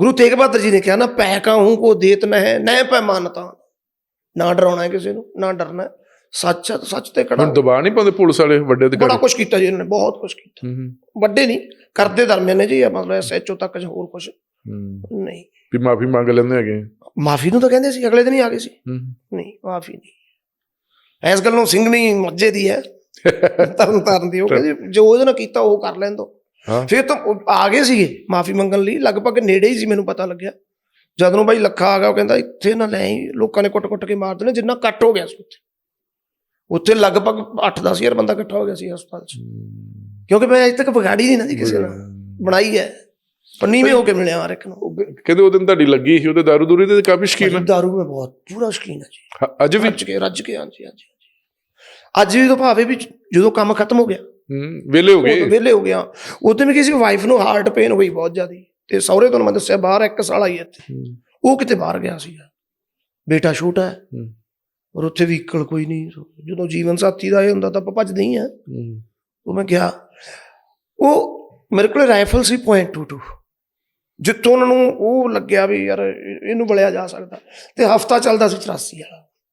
ਗੁਰੂ ਤੇਗ ਬਹਾਦਰ ਜੀ ਨੇ ਕਿਹਾ ਨਾ ਪੈ ਕਾਹੂ ਕੋ ਦੇਤ ਨਹਿ ਨਹਿ ਪੈ ਮਾਨਤਾ ਨਾ ਡਰਾਉਣਾ ਹੈ ਕਿਸੇ ਨੂੰ ਨਾ ਡਰਨਾ ਹੈ। ਸੱਚ ਹੈ ਸੱਚ ਤੇ ਖੜਾ ਹੁਣ ਦਬਾਅ ਨਹੀਂ ਪਾਉਂਦੇ ਪੁਲਿਸ ਵਾਲੇ ਵੱਡੇ ਬੜਾ ਅਧਿਕਾਰੀ ਕੁਝ ਕੀਤਾ ਜੀ ਇਹਨਾਂ ਨੇ ਬਹੁਤ ਕੁਝ ਕੀਤਾ। ਹੂੰ, ਹੂੰ, ਵੱਡੇ ਨਹੀਂ ਕਰਦੇ ਦਰਮਿਆਨ ਨੇ ਜੀ ਇਹ ਮਤਲਬ ਐਸਐਚਓ ਤੱਕ ਜਾਂ ਹੋਰ ਕੁਝ ਹੂੰ। ਨਹੀਂ। ਵੀ ਮਾਫੀ ਮੰਗ ਲੈਂਦੇ ਹੈਗੇ। ਮਾਫੀ ਨੂੰ ਤਾਂ ਕਹਿੰਦੇ ਸੀ ਅਗਲੇ ਦਿਨ ਹੀ ਆ ਗਏ ਸੀ। ਹੂੰ। ਨਹੀਂ ਮਾਫੀ ਨਹੀਂ। ਇਸ ਗੱਲੋਂ ਸਿੰਘਣੀ ਮੱਝੇ ਦੀ ਹੈ। ਤਰਨ ਤਾਰਨ ਦੀ ਉਹ ਕਹਿੰਦੇ ਜੋ ਉਹਦੇ ਨਾਲ ਕੀਤਾ ਉਹ ਕਰ ਲੈਣ ਦੋ। ਹਾਂ। ਫਿਰ ਤਾਂ ਉਹ ਆ ਗਏ ਸੀਗੇ ਮਾਫੀ ਮੰਗਣ ਲਈ ਲਗਭਗ ਨੇੜੇ ਹੀ ਸੀ ਮੈਨੂੰ ਪਤਾ ਲੱਗਿਆ। ਜਦ ਨੂੰ ਬਾਈ ਲੱਖਾ ਆ ਗਿਆ ਉਹ ਕਹਿੰਦਾ ਇੱਥੇ ਨਾ ਲੈ ਆਈ ਲੋਕਾਂ ਨੇ ਕੁੱਟ-ਕੁੱਟ ਕੇ ਮਾਰ ਦੇਣੇ ਜਿੰਨਾ ਕੱਟ ਹੋ ਗਿਆ ਸੀ ਉੱਥੇ। ਉੱਥੇ ਲਗਭਗ 8-10 ਹਜ਼ਾਰ ਬੰਦਾ ਇਕੱਠਾ ਹੋ ਗਿਆ ਸੀ ਹਸਪਤਾਲ 'ਚ। ਕਿਉਂਕਿ ਮੈਂ ਅਜੇ ਤੱਕ ਵਿਗਾੜੀ ਨਹੀਂ ਨਾ ਜੀ ਕਿਸੇ ਨਾਲ। ਬਣਾਈ ਹੈ। ਪਰ ਨੀਵੇਂ ਹੋ ਕੇ ਮਿਲਿਆ ਹਰ ਇੱਕ ਨੂੰ। ਕਹਿੰਦੇ ਉਹ ਦਿਨ ਤੁਹਾਡੀ ਲੱਗੀ ਸੀ ਉਹਦੇ ਦਾਰੂ ਦੂਰੀ ਤੇ ਕਾਫੀ ਸ਼ਕੀਨ ਹੈ। ਦਾਰੂ ਮੈਂ ਬਹੁਤ ਪੂਰਾ ਸ਼ੌਕੀਨ ਹਾਂ ਜੀ। ਅੱਜ ਵੀ? ਰੱਜ ਕੇ ਰੱਜ ਕੇ ਹਾਂਜੀ। ਅੱਜ ਵੀ ਤਾਂ ਭਾਵੇਂ ਵੀ ਜਦੋਂ ਕੰਮ ਖਤਮ ਹੋ ਗਿਆ ਹੂੰ, ਵਿਹਲੇ ਹੋ ਗਏ। ਵਿਹਲੇ ਹੋ ਗਿਆ ਉਦੋਂ ਵੀ ਕਿਸੇ ਵਾਈਫ ਨੂੰ ਹਾਰਟ ਪੇਨ ਹੋਈ ਬਹੁਤ ਜ਼ਿਆਦੀ। ਤੇ ਸਹੁਰੇ ਤੋਂ ਮੈਂ ਦੱਸਿਆ ਬਾਹਰ ਇੱਕ ਸਾਲ ਆਈ ਇੱਥੇ। ਉਹ ਕਿਤੇ ਬਾਹਰ ਗਿਆ ਸੀਗਾ। ਬੇਟਾ ਛੋਟਾ ਹੈ। ਔਰ ਉੱਥੇ ਵਹੀਕਲ ਕੋਈ ਨਹੀਂ। ਜਦੋਂ ਜੀਵਨ ਸਾਥੀ ਦਾ ਇਹ ਹੁੰਦਾ ਤਾਂ ਆਪਾਂ ਭੱਜਦੇ ਹੀ ਆ। ਉਹ ਮੈਂ ਗਿਆ। ਉਹ ਮੇਰੇ ਕੋਲ ਰਾਈਫਲ ਸੀ .22 ਜਿੱਥੋਂ ਉਹਨਾਂ ਨੂੰ ਉਹ ਲੱਗਿਆ ਵੀ ਯਾਰ ਇਹ- ਇਹਨੂੰ ਬਲਿਆ ਜਾ ਸਕਦਾ। ਤੇ ਹਫਤਾ ਚੱਲਦਾ ਸੀ 84 ਵਾਲਾ।